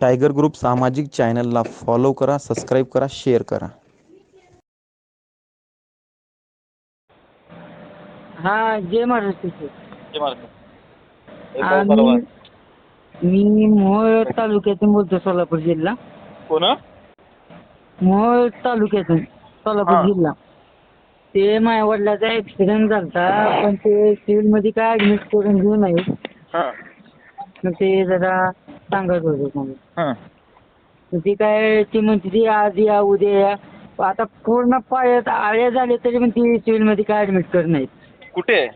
Tiger group सामाजिक चॅनलला follow करा सबस्क्राईब करा शेअर करा. हा जय महाराष्ट्र सर. मी मोहोळ तालुक्यातून बोलतो सोलापूर जिल्हा. कोण? मोहोळ तालुक्यातून सोलापूर. जिल्हा. ते माझ्या वडिलाचा ऍक्सिडेंट झालता पण ते सिव्हिलमध्ये काय ऍडमिट करून घेऊ नये. हा. मग ते जरा सांगत होते हा. ती काय ती म्हणते ती आज या उद्या या. आता पूर्ण पायात आळ्या झाले तरी पण ती सिव्हिलमध्ये काय ऍडमिट करत नाहीत. कुठे?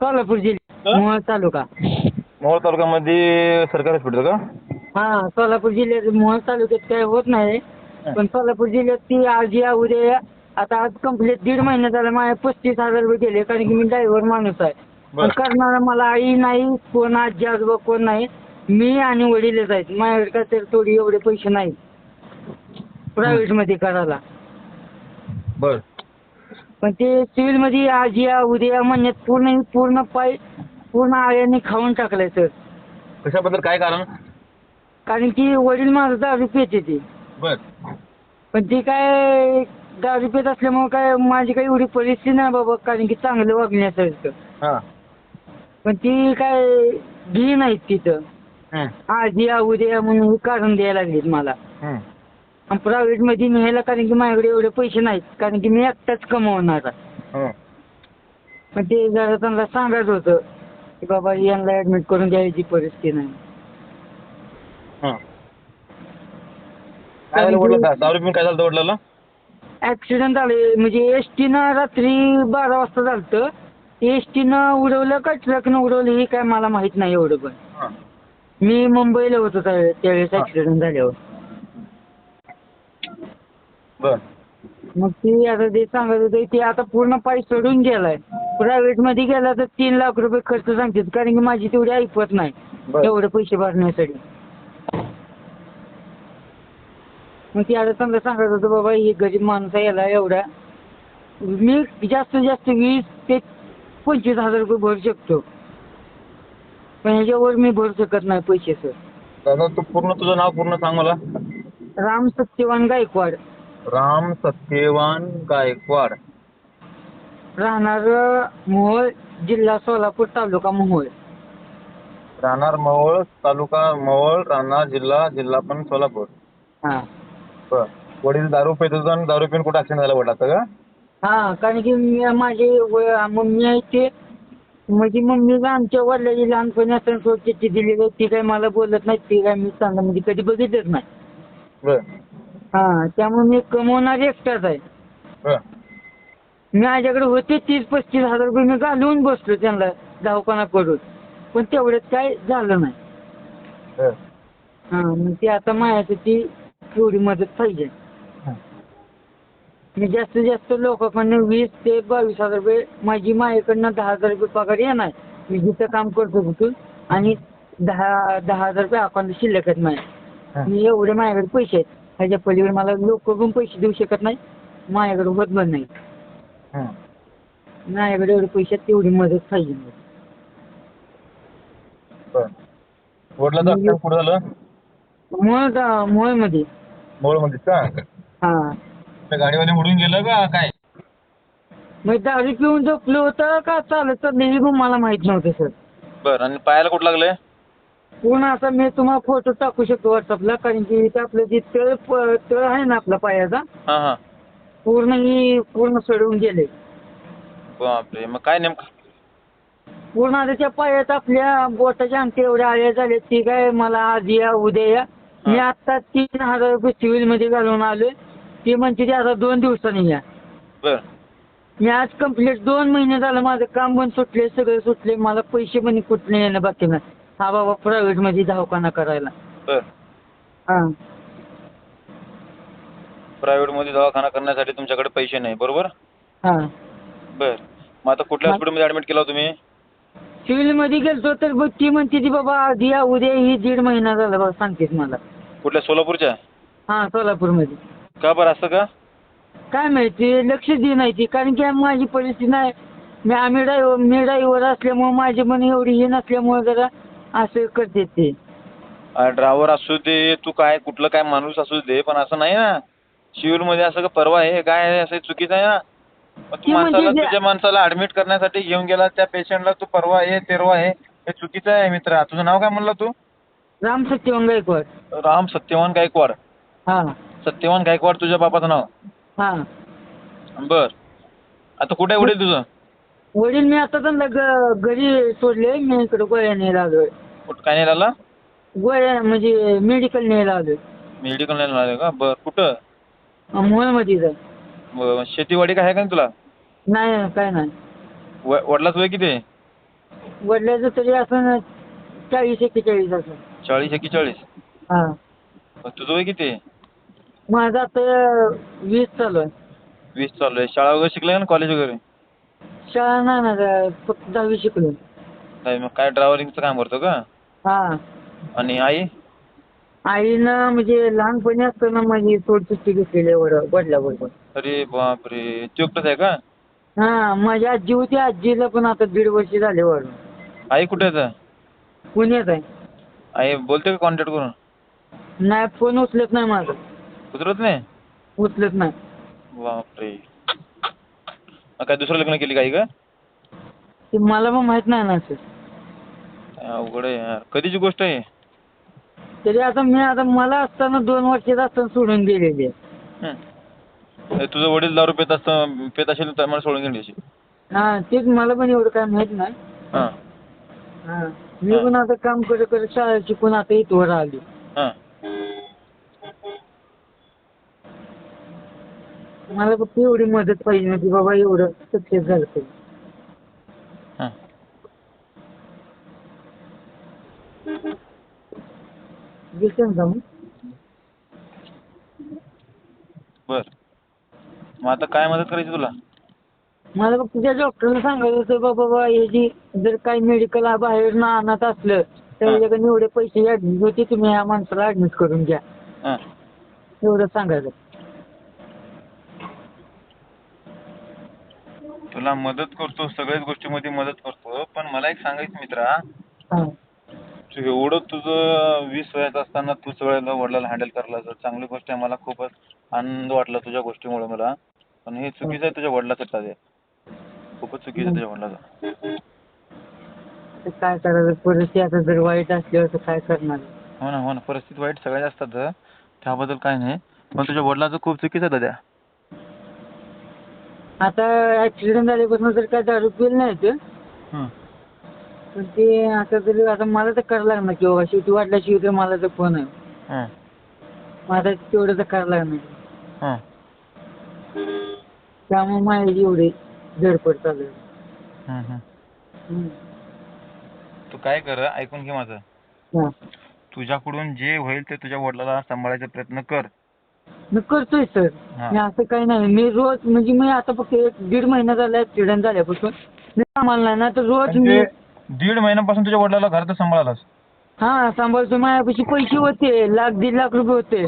सोलापूर जिल्हा हा? मोहोळ तालुका. मोहोळ तालुक्यामध्ये सरकारी हॉस्पिटल का? हा सोलापूर जिल्ह्यात मोहोळ तालुक्यात काय होत नाही. पण सोलापूर जिल्ह्यात ती आज या उद्या या. आता आज कंप्लीट दीड महिना झाला माझ्या पस्तीस हजार रुपये गेले कारण की मी ड्रायव्हर माणूस आहे. पण. करणारा मला आई नाही कोण आजी आजोबा कोण नाही. मी आणि वडीलच आहेत. माझ्याकडे काय तर थोडी एवढे पैसे नाहीत प्रायव्हेटमध्ये करायला. बर. पण ते सिव्हिलमध्ये आज या उद्या म्हणण्यात पूर्ण पूर्ण पाय पूर्ण आळ्याने खाऊन टाकलाय सर कशाबद्दल? काय कारण? कारण की वडील माझं दारू पिते ते. बर. पण ती काय दारू पित असल्यामुळे काय माझी काही एवढी परिस्थिती नाही बाबा कारण की चांगलं वागण्यासारखं. हा. पण ती काय घी नाहीत तिथं. आज या उद्या म्हणून कारण द्यायला लागलेत मला. आणि प्रायव्हेटमध्ये न्यायला कारण की माझ्याकडे एवढे पैसे नाहीत कारण की मी एकटाच कमवणार. हं. पण ते जरा त्यांना सांगायचं होतं की बाबा यांना ऍडमिट करून द्यायची परिस्थिती नाही. काय झालं वडिलांना? दारू पिऊन काय झालं होतं वडिलांना ऍक्सिडेंट झाले म्हणजे एस टीनं रात्री बारा वाजता झालतं एस टीनं उडवलं का ट्रकनं उडवलं हे काय मला माहीत नाही एवढं पण. मी मुंबईला होतो त्या- त्यावेळेस हा. ऍक्सिडेंट झाल्यावर. बर. मग ती आता ते सांगत होते ते आता पूर्ण पाय सोडून गेलाय. प्रायव्हेटमध्ये गेला तर तीन लाख रुपये खर्च सांगतात कारण की माझी तेवढी ऐकवत नाही बर. एवढे पैसे भरण्यासाठी. मग ती आता समजा सांगत होतं बाबा ही गरीब माणूस आहे याला एवढा मी जास्तीत जास्त वीस ते पंचवीस हजार रुपये भरू शकतो. पण ह्याच्यावर मी भरू शकत नाही पैसे सर. दादा तू पूर्ण तुझं नाव पूर्ण सांग मला. राम सत्यवान गायकवाड. राम सत्यवान गायकवाड. राहणार मोहोळ जिल्हा सोलापूर तालुका मोहोळ. राहणार मोहोळ तालुका मोहोळ राहणार जिल्हा जिल्हा पण सोलापूर. हा. बर. वडील दारू पित होता आणि दारू पिऊन कुठं ऍक्सिडेंट झाला वडिलाचा का हा कारण की मी माझे व- मम्मी आहे ते म्हणजे मम्मीला आमच्या वडिलांची लहानपणी असताना स्वच्छची दिलेली आहे. ती काय मला बोलत नाही ती काय मी चांगलं म्हणजे कधी बघितलंच नाही. बर. हा त्यामुळे मी कमवणार एकटाच आहे. बर. माझ्याकडे होते तीस पस्तीस हजार रुपये मी घालवून बसलो त्यांना दवाखाना करून पण तेवढ्यात काय झालं नाही. बर. हा मग ते आता माझ्यासाठी थोडी मदत पाहिजे. मी जास्तीत जास्त लोकांकडनं वीस ते बावीस हजार रुपये माझी माझ्याकडनं दहा हजार रुपये पगार येणार. मी जिथं काम करतो तिथून. आणि दहा दहा हजार रुपये अकाउंट शिल्लक आहेत माझ्या. मी एवढे माझ्याकडे पैसे आहेत. ह्याच्या पलीकडे मला लोक पण पैसे देऊ शकत नाही माझ्याकडे होत पण नाही हं. माझ्याकडे एवढे पैसे आहेत तेवढी मदत पाहिजे वडिलाचं झालं? मोळ मोहोळमध्येच का? हा. त्या गाडीवाले उडून गेलं का काय? मग दारू पिऊन झोपलं होतं का चालत? हे पण मला माहीत नव्हतं सर. बर आणि पायाला कुठं लागलंय? पूर्ण आता मी तुम्हाला फोटो टाकू शकतो व्हॉट्सअपला कारण की इथं आपलं जे तळ प- तळ आहे ना आपला पायाचा हा हा. पूर्ण ही पूर्ण सडवून गेले. बापरे मग काय नेमकं? पूर्ण आता त्या पायात आपल्या बोटाच्या अंगठी एवढ्या आळ्या झाल्या ती काय मला आज या उद्या या. मी आता तीन हजार रुपये सिव्हिलमध्ये घालून आलोय. ती म्हणते ती आता दोन दिवसांनी या. बर. मी आज कंप्लीट दोन महिने झालं माझं काम पण सुटले सगळे सुटले मला पैसे पण कुठले येणं बाकी नाही. हा बाबा प्रायव्हेटमध्ये दवाखाना करायला. बर. हा. प्रायव्हेटमध्ये दवाखाना करण्यासाठी तुमच्याकडे पैसे नाही बरोबर? हा. बर. मग आता कुठल्या मा- हॉस्पिटलमध्ये ऍडमिट केला तुम्ही? सिव्हिलमध्ये गेलतो तर बघ ती म्हणते ती बाबा आज या उद्या ही दीड महिना झाला बघ सांगतेस मला. कुठल्या सोलापूरच्या? हा सोलापूरमध्ये का बरं असं का? काय माहिती लक्ष दे नाही ती कारण की माझी परिस्थिती नाही. मी आम्ही ड्रायव्हर मी ड्रायव्हर असल्यामुळे माझी पण एवढी हे नसल्यामुळे जरा असं करते ते. ड्रायव्हर असू दे तू काय कुठलं काय माणूस असू दे पण असं नाही ना. सिव्हिलमध्ये असं का परवा आहे काय आहे असं चुकीचं आहे ना. मग तू ती म्हणजे माणसाला जे- तुझ्या माणसाला ऍडमिट करण्यासाठी घेऊन गेला त्या पेशंटला तू परवा आहे तेरवा आहे हे चुकीचं आहे मित्रा. तुझं नाव काय म्हणलं तू? राम सत्यवान गायकवाड राम सत्यवान गायकवाड. हा. सत्यवान गायकवाड तुझ्या बापाचं नाव? हा. बर. आता कुठे आहे वडील तुझं? वडील मी आता त्यांना ग- घरी सोडले. मी इकडे गोळ्या न्यायला आलोय. कुठं काय नाही राहिला गोळ्या म्हणजे मेडिकल न्यायला आलोय. मेडिकल नाही राहिले का? बर. कुठं? मोहनमध्ये जाय ब- शेतीवाडी काय आहे का नाही तुला? नाही काय नाही. व- वडिलाचं वय किती आहे? वडिलाचं तरी असं चाळीस एक्केचाळीस असं. चाळीस एक्केचाळीस? हा. तुझं वय किती आहे? माझं आता वीस चालू आहे. वीस चालू आहे. शाळा वगैरे शिकलाय ना कॉलेज वगैरे? शाळा नाही ना ग- फक्त दहावी शिकलो नाही मग काय ड्रायव्हरिंगचं काम करतो का? हा. आणि आई? आईनं म्हणजे लहानपणी असताना माझी सोड सुट्टी घेतलेली आहे वड- वडिलाबरोबर. अरे बापरे. तू एकटाच आहे का? हा माझी आजी होती. आजीला पण आता दीड वर्ष झाले वडून आई कुठे आहे? आता? पुण्यात आहे. आई बोलते का कॉन्टॅक्ट करून? नाही फोन उचलत नाही माझा. उतरत नाही? उचलत नाही. बापरे. मग काय दुसरं लग्न केली काही का ते मला पण माहीत नाही ना सर काय अवघड आहे यार. कधीची गोष्ट आहे? तरी आता मी आता मला असताना दोन वर्षात असताना सोडून गेलेली आहे. हं. हे तुझं वडील दारू पेत असतं पेत असेल तर मला सोडून गेली असेल हा तेच मला पण एवढं काय माहीत नाही. हां. हा. मी पण आता काम करत करत शाळा शिकून आता इथवर आली. हां. मला फक्त एवढी मदत पाहिजे होती बाबा एवढं सक्सेस झालं तरी हां. दिसेल का मग बर. मग आता काय मदत करायची तुला? मला फक्त त्या डॉक्टरला सांगायचं होतं बाबा बाबा याची जर काही मेडिकल बाहेर ना आणत असलं तर हा. याच्याकडे एवढे पैसे ऍडमिट होते तुम्ही या माणसाला ऍडमिट करून घ्या. हां. एवढं सांगायचं. तुला मदत करतो सगळ्याच गोष्टीमध्ये मदत करतो. पण मला एक सांगायचं मित्रा. तू एवढं तुझं वीस वयाचं असताना तू सगळ्या वडिलाला हँडल करला तर चांगली गोष्ट आहे मला खूपच आनंद वाटला तुझ्या गोष्टीमुळे मला. पण हे चुकीचं आहे तुझ्या वडिलाचं तात्या खूपच चुकीचं आहे तुझ्या वडिलाचं. काय करायचं? परिस्थिती आता जर वाईट असल्यावर तर काय करणार? हो ना हो ना. परिस्थिती वाईट सगळ्या असतात त्याबद्दल काय नाही. पण तुझ्या वडिलाचं खूप चुकीचं आहे दादा. आता ऍक्सिडेंट झाल्यापासून तर काय दारू पिलं नाही ते हं. पण ते आता तरी आता मला तर करावं लागणार की बाबा शेवटी वाटल्याशिवाय तर मला तर फोन आहे हं. मग आता तेवढं तर करावं लागणार हं. त्यामुळे माझी एवढी धडपड चालू आहे. हं, हं. हम्म. तू काय कर ऐकून घे माझं हा. तुझ्याकडून जे होईल ते तुझ्या वडिलाला सांभाळायचा प्रयत्न कर मी करतोय सर हा. मी असं काही नाही. मी रोज म्हणजे मी आता फक्त एक दीड महिना झाला ऍक्सिडेंट झाल्यापासून. मी कामाला नाही. ना तर रोज मी म्हणजे दीड महिन्यापासून तुझ्या वडिलाला घरातच सांभाळालास हा सांभाळतो माझ्यापाशी पैसे होते. लाख दीड लाख रुपये होते.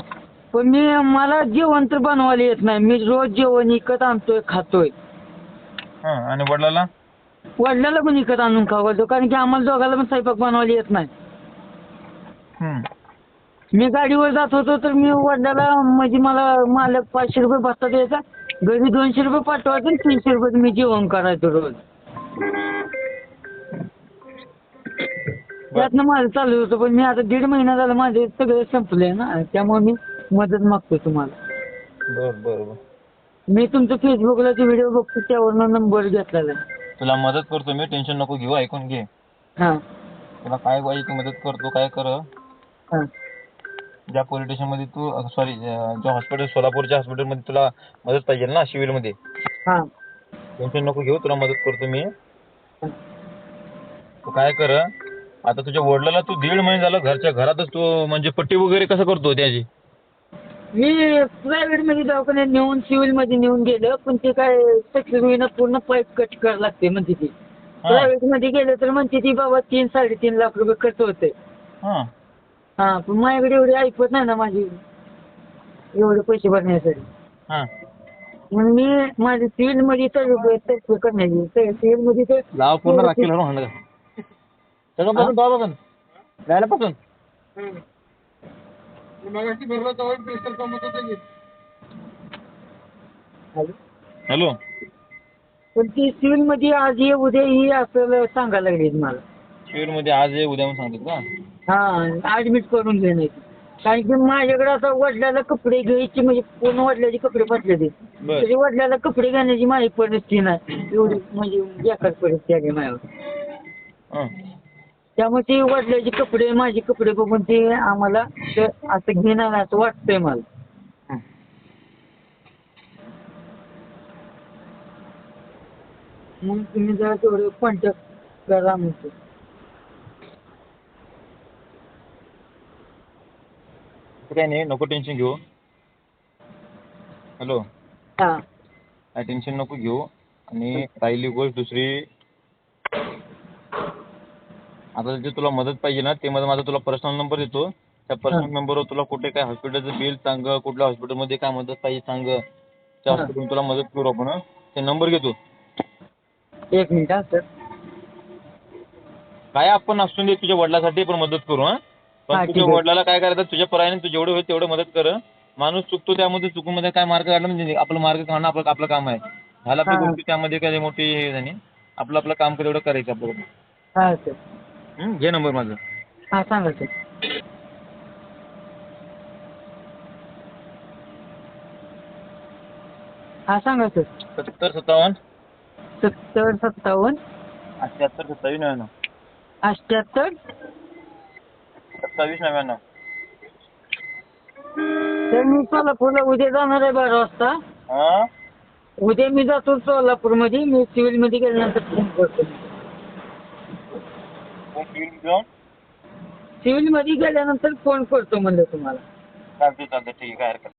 पण मी मला जेवण तर बनवायला येत नाही. मी रोज जेवण विकत आणतोय खातोय. हं. आणि वडिलाला? वडिलाला पण विकत आणून खावतो कारण की आम्हाला दोघाला पण स्वयंपाक बनवायला येत नाही. हं. मी गाडीवर जात होतो तर मी वडिलाला म्हणजे मला मालक पाचशे रुपये भत्ता द्यायचा घरी दोनशे रुपये पाठवायचे आणि तीनशे रुपये मी जेवण करायचो रोज. त्यातनं माझं चालू होतं पण मी आता दीड महिना झाला माझे सगळे संपले ना त्यामुळे मी मदत मागतो तुम्हाला. बर बर बर. मी तुमचं फेसबुकला ते व्हिडिओ बघतो त्यावरनं नंबर घेतलेला आहे. तुला मदत करतो मी टेन्शन नको घेऊ ऐकून घे. हां. तुला काय पाहिजे ती मदत करतो काय कर. हां. ज्या पोलीस स्टेशनमध्ये तू सॉरी ज्या हॉस्पिटल सोलापूरच्या हॉस्पिटलमध्ये तुला मदत पाहिजे ना सिव्हिलमध्ये? हां. टेन्शन नको घेऊ तुला मदत करतो मी. तू काय कर आता तुझ्या वडिलाला तू दीड महिने झालं घरच्या घरातच तू म्हणजे पट्टी वगैरे कसं करतो त्याची? मी प्रायव्हेटमध्ये दवाखान्यात नेऊन सिव्हिलमध्ये नेऊन गेलं पण ते काय सक्सेस होईना पूर्ण पाईप कट करावं लागते म्हणते ती. प्रायव्हेटमध्ये गेलं तर म्हणते ती बाबा तीन साडेतीन लाख रुपये खर्च होते हा हा पण माझ्याकडे एवढे ऐकत नाही ना माझी. एवढे पैसे भरण्यासाठी. हा. मग मी माझे सिव्हिलमध्ये करण्याची. सिव्हिलमध्ये तर लाव पूर्ण राखील हॅलो सगळं पासून पण ती सिव्हिलमध्ये आज ये उद्या ही असं सांगायला लागली मला. शिबिरमध्ये आज आहे उद्या म्हणून सांगतात का? हा ऍडमिट करून घेणे. कारण की माझ्याकडे आता वडिलाला कपडे घ्यायचे म्हणजे पूर्ण वडिलाचे कपडे फाटले ते? बर. तरी वडिलाला कपडे घालण्याची माझी परिस्थिती नाही. एवढी म्हणजे बेकार परिस्थिती आहे माझ्यावर. हं. त्यामुळे ते वडिलाचे कपडे माझे कपडे बघून ते आम्हाला ते असं घेणार असं वाटतंय मला. हं. मग तुम्ही जरा तेवढं कॉन्टॅक्ट करा म्हणतो काही नाही नको टेन्शन घेऊ. हॅलो हा. टेन्शन नको घेऊ. आणि राहिली गोष्ट दुसरी. आता जे तुला मदत पाहिजे ना ते मध्ये माझा तुला पर्सनल नंबर देतो. त्या पर्सनल नंबरवर तुला कुठे काय हॉस्पिटलचं बिल सांग कुठल्या हॉस्पिटलमध्ये काय मदत पाहिजे सांग. त्या. हॉस्पिटल तुला मदत करू आपण हं. ते नंबर घेतो. एक मिनिट हा सर काय आपण असून दे तुझ्या वडिलासाठी पण मदत करू हा, पण तुझ्या. वडिलाला काय करायचं? तुझ्या परायने तू जेवढं होईल तेवढं मदत कर. माणूस चुकतो त्यामध्ये चुकीमध्ये काय मार्ग काढला म्हणजे आपलं मार्ग काढणं आपलं आपलं काम आहे. झालं आपली. गोष्टी त्यामध्ये काय मोठी हे झाली. आपलं आपलं काम तेवढं करायचं आपलं. हा सर. हं? घे नंबर माझा. हा सांगा सर. हा सांगा सर. सत्तर सत्तावन्न. सत्तर सत्तावन्न. अठ्ठ्याहत्तर सत्तावीस नव्याण्णव. अठ्ठ्याहत्तर सत्तावीस नव्याण्णव. तर मी सोलापूरला उद्या जाणार आहे बारा वाजता. हां? उद्या मी जातो सोलापूरमध्ये. मी सिव्हिलमध्ये गेल्यानंतर फोन करतो. घेऊन? सिव्हिलमध्ये गेल्यानंतर फोन करतो म्हणलं तुम्हाला. चालते चालते ठीक आहे काय हरकत.